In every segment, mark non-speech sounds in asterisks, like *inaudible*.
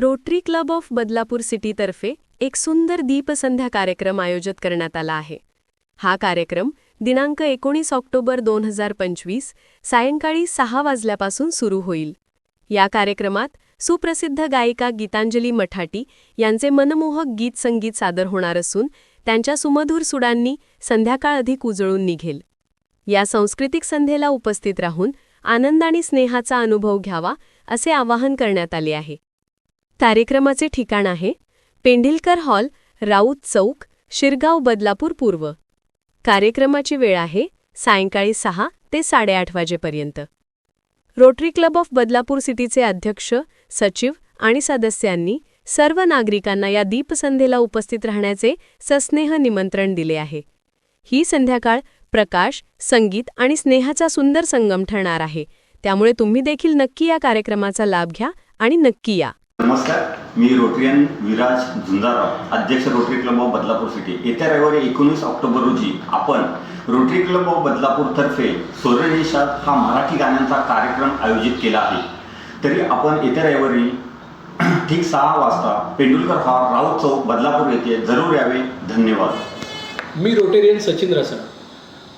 Rotary club of Badlapur सिटीतर्फे एक सुंदर दीपसंध्या कार्यक्रम आयोजित करण्यात आला आहे. हा कार्यक्रम दिनांक एकोणीस ऑक्टोबर दोन हजार पंचवीस सायंकाळी सहा वाजल्यापासून सुरू होईल. या कार्यक्रमात सुप्रसिद्ध गायिका गीतांजली मठाटी यांचे मनमोहक गीत संगीत सादर होणार असून त्यांच्या सुमधूर सुडांनी संध्याकाळ अधिक उजळून निघेल. या सांस्कृतिक संध्येला उपस्थित राहून आनंद आणि स्नेहाचा अनुभव घ्यावा असे आवाहन करण्यात आले आहे. कार्यक्रमाचे ठिकाण आहे पेंढिलकर हॉल राऊत चौक शिरगाव बदलापूर पूर्व. कार्यक्रमाची वेळ आहे सायंकाळी सहा ते साडेआठ वाजेपर्यंत. रोटरी क्लब ऑफ बदलापूर सिटीचे अध्यक्ष सचिव आणि सदस्यांनी सर्व नागरिकांना या दीपसंध्येला उपस्थित राहण्याचे सस्नेह निमंत्रण दिले आहे. ही संध्याकाळ प्रकाश संगीत आणि स्नेहाचा सुंदर संगम ठरणार आहे. त्यामुळे तुम्ही देखील नक्की या कार्यक्रमाचा लाभ घ्या आणि नक्की या. नमस्कार मी रोटरियन विराज झुंजारराव अध्यक्ष Rotary Club of Badlapur city. येत्या रविवारी एकोणीस ऑक्टोबर रोजी आपण रोटरी क्लब ऑफ बदलापूरतर्फे तर्फे हा मराठी गाण्यांचा कार्यक्रम आयोजित केला आहे. तरी आपण येत्या रविवारी *clears throat* ठीक सहा वाजता पेंडुलकर हॉल राऊत चौक बदलापूर येथे जरूर यावे. धन्यवाद. मी Rotarian Sachin Rasa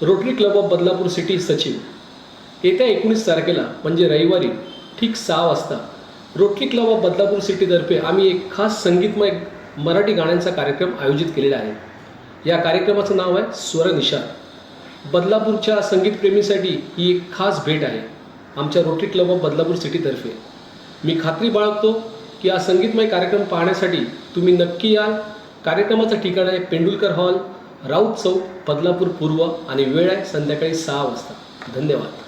Rotary Club of Badlapur city सचिव येत्या एकोणीस तारखेला म्हणजे रविवारी ठीक सहा वाजता रोटरी क्लब ऑफ बदलापूर सिटीतर्फे आम्ही एक खास संगीतमय मराठी गाण्यांचा कार्यक्रम आयोजित केलेला आहे. या कार्यक्रमाचं नाव आहे स्वरनिशा बदलापूरच्या संगीतप्रेमीसाठी ही एक खास भेट आहे आमच्या रोटरी क्लब ऑफ बदलापूर सिटीतर्फे मी खात्री बाळगतो की हा संगीतमय कार्यक्रम पाहण्यासाठी तुम्ही नक्की याल. कार्यक्रमाचं ठिकाण आहे पेंडुलकर हॉल राऊत चौक बदलापूर पूर्व आणि वेळ आहे संध्याकाळी सहा वाजता. धन्यवाद.